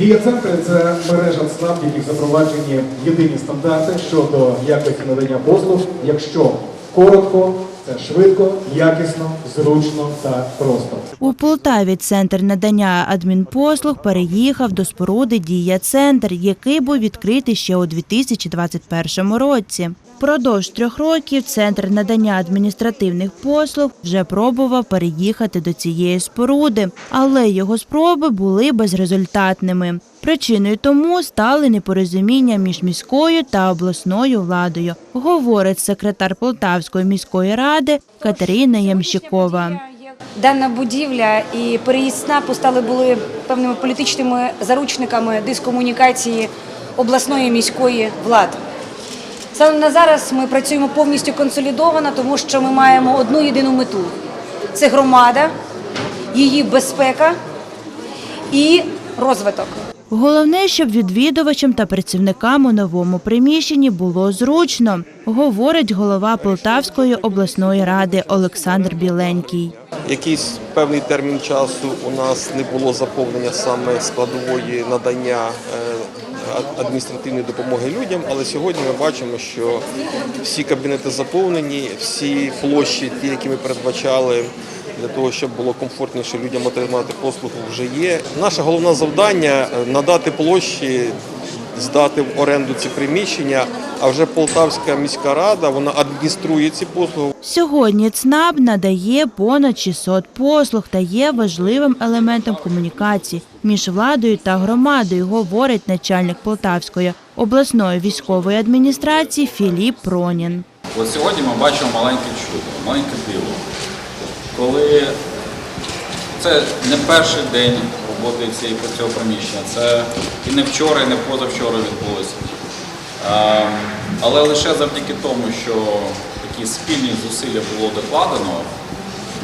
Дія центри це мережа ЦНАП, яких запроваджені єдині стандарти щодо якості надання послуг. Якщо коротко, швидко, якісно, зручно та просто. У Полтаві центр надання адмінпослуг переїхав до споруди Дія Центр, який був відкритий ще у 2021 році. Впродовж трьох років центр надання адміністративних послуг вже пробував переїхати до цієї споруди, але його спроби були безрезультатними. Причиною тому стали непорозуміння між міською та обласною владою, говорить секретар Полтавської міської ради Катерина Ямщикова. Дана будівля і переїзд СНАПу стали були певними політичними заручниками дискомунікації обласної міської влади. Станом на зараз ми працюємо повністю консолідовано, тому що ми маємо одну єдину мету: це громада, її безпека і розвиток. Головне, щоб відвідувачам та працівникам у новому приміщенні було зручно, говорить голова Полтавської обласної ради Олександр Біленький. Якийсь певний термін часу у нас не було заповнення саме складової надання е, адміністративної допомоги людям, але сьогодні ми бачимо, що всі кабінети заповнені, всі площі, ті, які ми передбачали. Для того щоб було комфортніше людям отримати послугу, вже є. Наше головне завдання е, надати площі, здати в оренду ці приміщення. А вже Полтавська міська рада вона адмініструє ці послуги. Сьогодні ЦНАП надає понад 600 послуг та є важливим елементом комунікації між владою та громадою, говорить начальник Полтавської обласної військової адміністрації Філіп Пронін. От сьогодні ми бачимо маленьке чудо, маленьке диво. Коли це не перший день роботи цієї цього приміщення, це і не вчора, і не позавчора відбулося. Але лише завдяки тому, що такі спільні зусилля було докладено,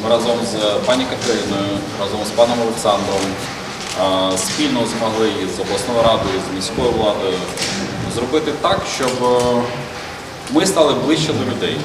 ми разом з пані Катериною, разом з паном Олександром спільно змогли з обласною радою, з міською владою зробити так, щоб е, ми стали ближче до людей,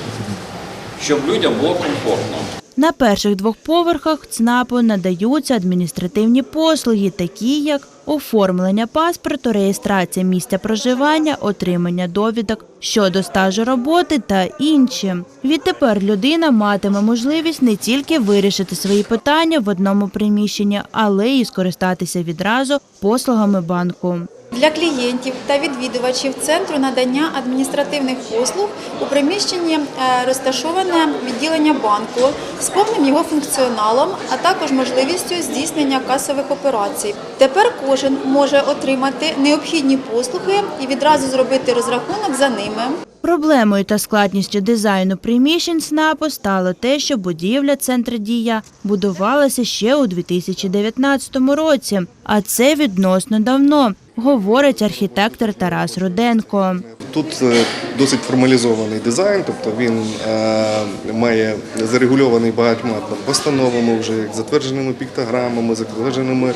щоб людям було комфортно. На перших двох поверхах ЦНАПу надаються адміністративні послуги, такі як оформлення паспорту, реєстрація місця проживання, отримання довідок щодо стажу роботи та інші. Відтепер людина матиме можливість не тільки вирішити свої питання в одному приміщенні, але й скористатися відразу послугами банку. Для клієнтів та відвідувачів центру надання адміністративних послуг у приміщенні е, розташоване відділення банку з повним його функціоналом, а також можливістю здійснення касових операцій. Тепер кожен може отримати необхідні послуги і відразу зробити розрахунок за ними. Проблемою та складністю дизайну приміщень СНАПу стало те, що будівля центр дія будувалася ще у 2019 році, а це відносно давно, говорить архітектор Тарас Руденко. Тут е, досить формалізований дизайн, тобто він е, має зарегульований багатьма постановами, вже як затвердженими піктограмами, затвердженими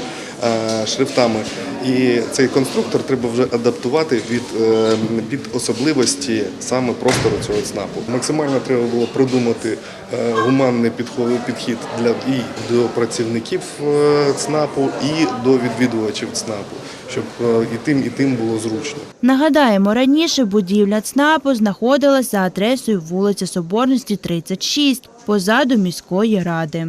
шрифтами. І цей конструктор треба вже адаптувати від, е, під особливості саме простору цього ЦНАПу. Максимально треба було продумати е, гуманний підхід для і до працівників е, ЦНАПу, і до відвідувачів ЦНАПу, щоб е, і тим, і тим було зручно. Нагадаємо, раніше будівля ЦНАПу знаходилась за адресою вулиця Соборності, 36, позаду міської ради.